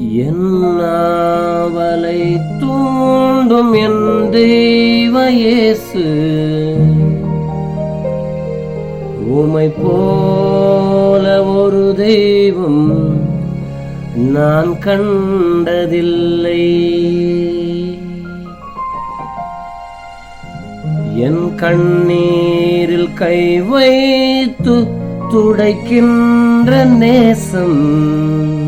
என்னாவலை தூண்டும் என் தெய்வயேசு உமை போல ஒரு தெய்வம் நான் கண்டதில்லை. என் கண்ணீரில் கை வைத்து துடைக்கின்ற நேசம்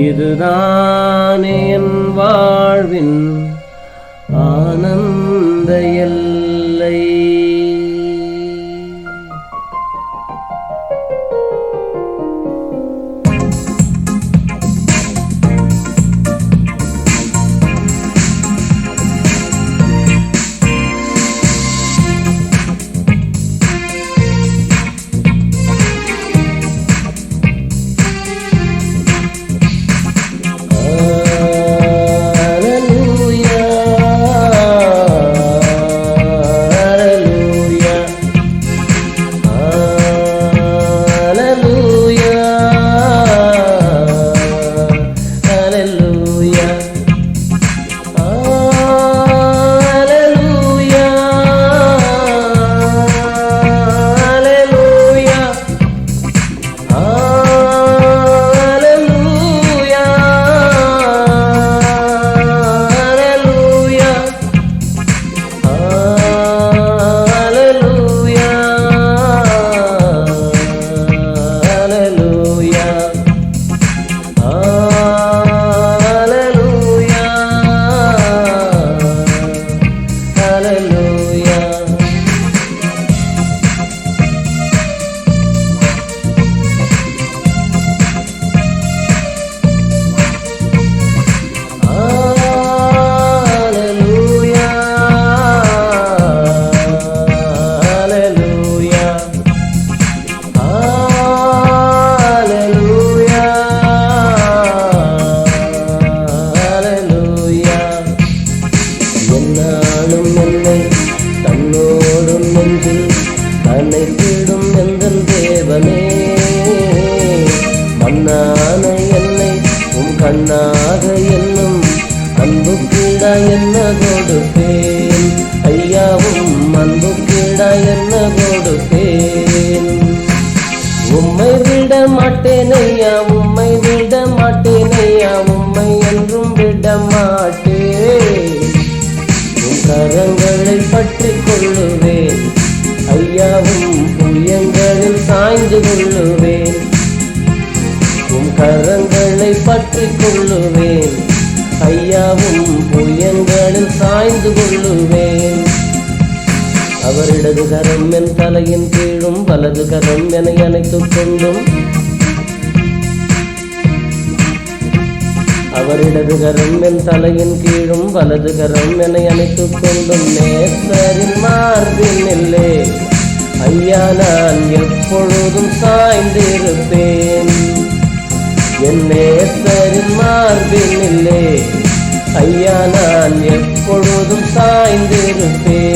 இதுதான் என் வாழ்வின் அணைத்திடும் எந்தன் தேவனே. மன்னான என்னை உம் கண்ணாக என்னும் அன்பு கீழா என்ன கொடுப்பேன் ஐயாவும் அன்பு கீழா என்ன கொடுப்பேன் உம்மை விட மாட்டேன் ஐயா உம்மை விட மாட்டேன் ஐயா உம்மை என்றும் விட மாட்டேன். கரங்களை பற்றி கொள்ளுவேன். ஐயாவும் புயங்களில் சாய்ந்து கொள்ளுவேன். உன் கரங்களை பற்றி கொள்ளுவேன். ஐயாவும் புயங்களில் சாய்ந்து கொள்ளுவேன். அவரிடது கரம் என் தலையின் கீழும் வலது கரம் என அணைத்துக் கொண்டும். அவரிடது கரம் என் தலையின் கீழும் வலது கரம் என அணைத்துக் கொண்டும் நேசரின் மார்பின் இல்லை ஐயா நான் எப்பொழுதும் சாய்ந்திருப்பேன். என் நேசரின் மார்பின் இல்லை ஐயா நான் எப்பொழுதும் சாய்ந்திருப்பேன்.